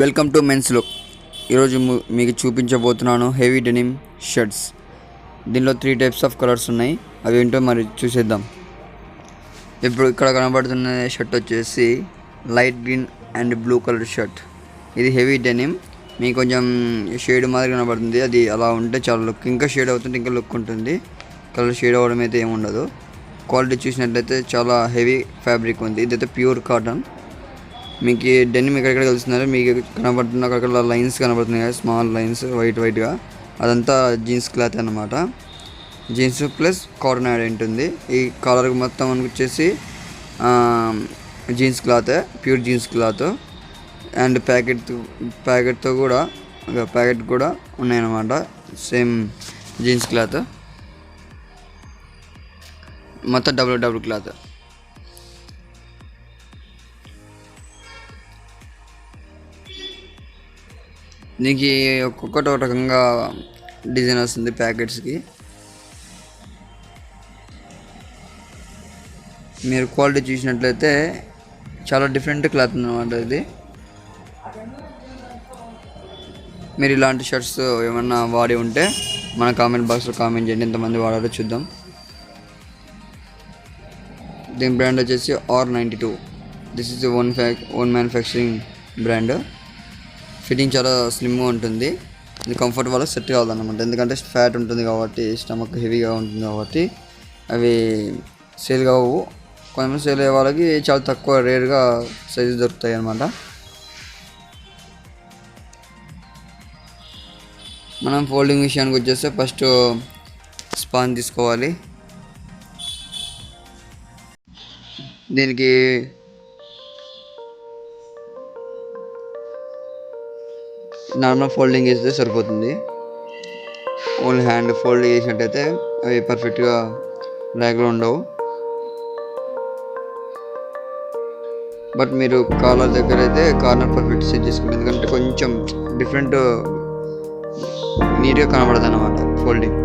Welcome to men's look ఈరోజు మీకు చూపించబోతున్నాను హెవీ డెనిమ్ షర్ట్స్. దీనిలో త్రీ టైప్స్ ఆఫ్ కలర్స్ ఉన్నాయి. అవి ఏంటో మరి చూసేద్దాం. ఇప్పుడు ఇక్కడ కనబడుతున్న షర్ట్ వచ్చేసి light green and blue colour shirt. ఇది హెవీ డెనిమ్. మీకు కొంచెం షేడ్ మాదిరి కనబడుతుంది. అది అలా ఉంటే చాలా లుక్. ఇంకా షేడ్ అవుతుంటే ఇంకా లుక్ ఉంటుంది. కలర్ షేడ్ అవ్వడం అయితే ఏముండదు క్వాలిటీ చూసినట్లయితే చాలా హెవీ ఫ్యాబ్రిక్ ఉంది. ఇదైతే ప్యూర్ కాటన్. మీకు డెనిమ్ ఎక్కడెక్కడ కలుస్తున్నారు మీకు కనబడుతున్న అక్కడ లైన్స్ కనబడుతున్నాయి కదా స్మాల్ లైన్స్ వైట్ వైట్గా. అదంతా జీన్స్ క్లాత్ అన్నమాట. జీన్స్ ప్లస్ కాటన్ యాడ్ ఉంటుంది ఈ కాలర్ మొత్తం మనకు వచ్చేసి jeans cloth pure jeans cloth. And packet ప్యాకెట్తో కూడా ప్యాకెట్ కూడా ఉన్నాయన్నమాట. Same jeans cloth. మొత్తం డబుల్ డబుల్ క్లాత్. నీకు ఒక్కొక్కటి ఒక రకంగా డిజైన్ వస్తుంది ప్యాకెట్స్కి. మీరు క్వాలిటీ చూసినట్లయితే చాలా డిఫరెంట్ క్లాత్ అనమాట ఇది మీరు ఇలాంటి షర్ట్స్ ఏమన్నా వాడి ఉంటే మన కామెంట్ బాక్స్లో కామెంట్ చేయండి. ఎంతమంది వాడారో చూద్దాం. దీని బ్రాండ్ వచ్చేసి R ninety two. This is own ఫ్యాక్ own manufacturing brand. Fitting చాలా స్లిమ్గా ఉంటుంది. ఇది కంఫర్ట్ వల్ల సెట్ కావాలన్నమాట. ఎందుకంటే ఫ్యాట్ ఉంటుంది కాబట్టి స్టమక్ హెవీగా ఉంటుంది కాబట్టి అవి సేల్ కావు. కొంతమంది సేల్ అయ్యే వాళ్ళకి చాలా తక్కువ రేర్గా సైజు దొరుకుతాయి అన్నమాట. మనం ఫోల్డింగ్ విషయానికి వచ్చేస్తే ఫస్ట్ స్పాన్ తీసుకోవాలి. దీనికి నార్మల్ ఫోల్డింగ్ చేస్తే సరిపోతుంది. ఓన్లీ హ్యాండ్ ఫోల్డ్ చేసినట్టయితే అవి పర్ఫెక్ట్గా ర్యాగ్లో ఉండవు. బట్ మీరు కాలర్ దగ్గర అయితే కార్నర్ పర్ఫెక్ట్ సెట్ చేసుకోండి ఎందుకంటే కొంచెం డిఫరెంట్ నీట్గా కనబడదు అనమాట ఫోల్డింగ్.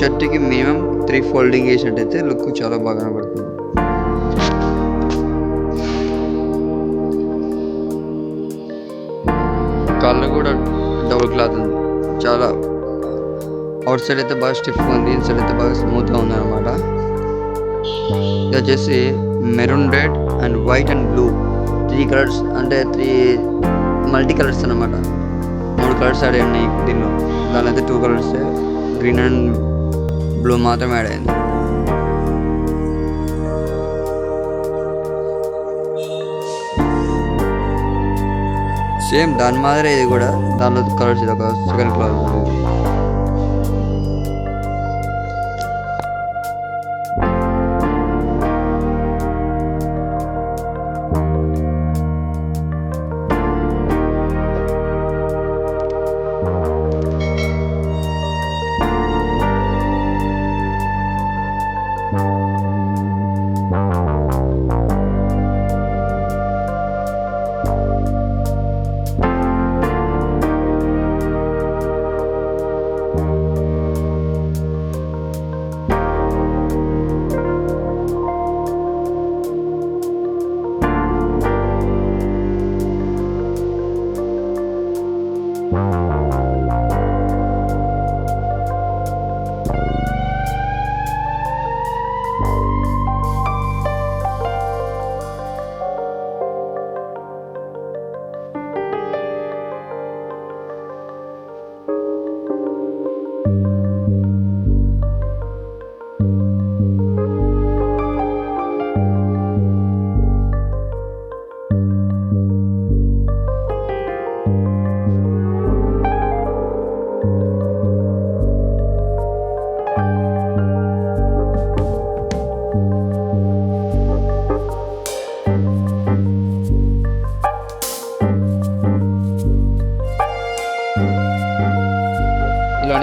షర్ట్కి మినిమం త్రీ ఫోల్డింగ్ వేసినట్టయితే లుక్ చాలా బాగా కనబడుతుంది. కళ్ళు కూడా డబుల్ క్లాత్ ఉంది. చాలా అవుట్ సైడ్ అయితే బాగా స్టిఫ్ ఉంది ఇన్ సైడ్ అయితే బాగా స్మూత్గా ఉంది అనమాట ఇది వచ్చేసి maroon red and white and blue. Three colours అంటే త్రీ మల్టీ కలర్స్ అనమాట మూడు కలర్స్ యాడ్ ఉన్నాయి దీనిలో. దాని అయితే two colours green and blue మాత్రం యాడ్ అయింది సేమ్ దాని మాదిరే ఇది కూడా. దానిలో కలర్స్ ఇది ఒక సెకండ్ కలర్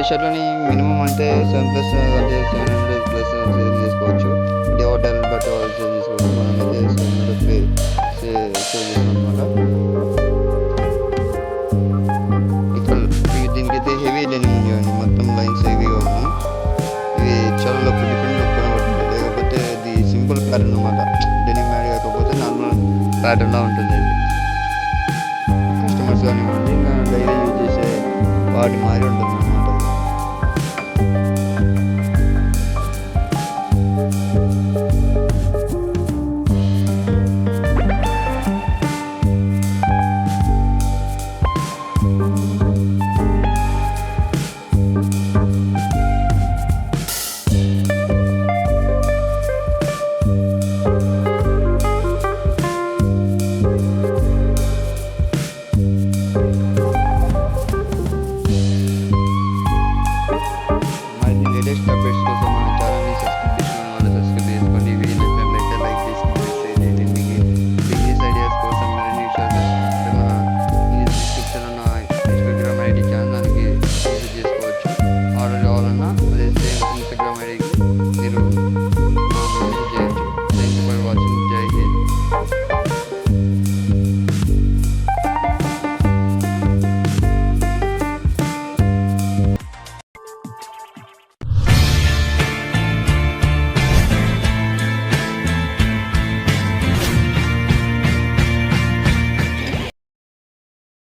షర్ట్లని మినిమం అంటే సెవెన్ ప్లస్ అంటే సెవెన్ హండ్రెడ్ ప్లస్ సేల్ చేసుకోవచ్చు అంటే హోటల్ బట్టి వాళ్ళు సేల్ చేసుకోవచ్చు మనం అయితే సెవెన్ హండ్రెడ్ పే సేల్ చేస్తాం అనమాట ఇక్కడ దీనికైతే హెవీ లెనింగ్ చేయండి మొత్తం లైన్స్ హెవీగా ఉన్నాయి. ఇవి చాలా లుక్ డిఫరెంట్ లుక్ కనబడుతుంది. లేకపోతే ఇది సింపుల్ ప్యాటర్న్ అనమాట డెనిమ్ మ్యాడ్ కాకపోతే నార్మల్ ప్యాటర్న్లా ఉంటుంది కస్టమర్స్ కానివ్వండి డైలీ యూజ్ చేసే వాటి మారి ఉంటుంది. থেকে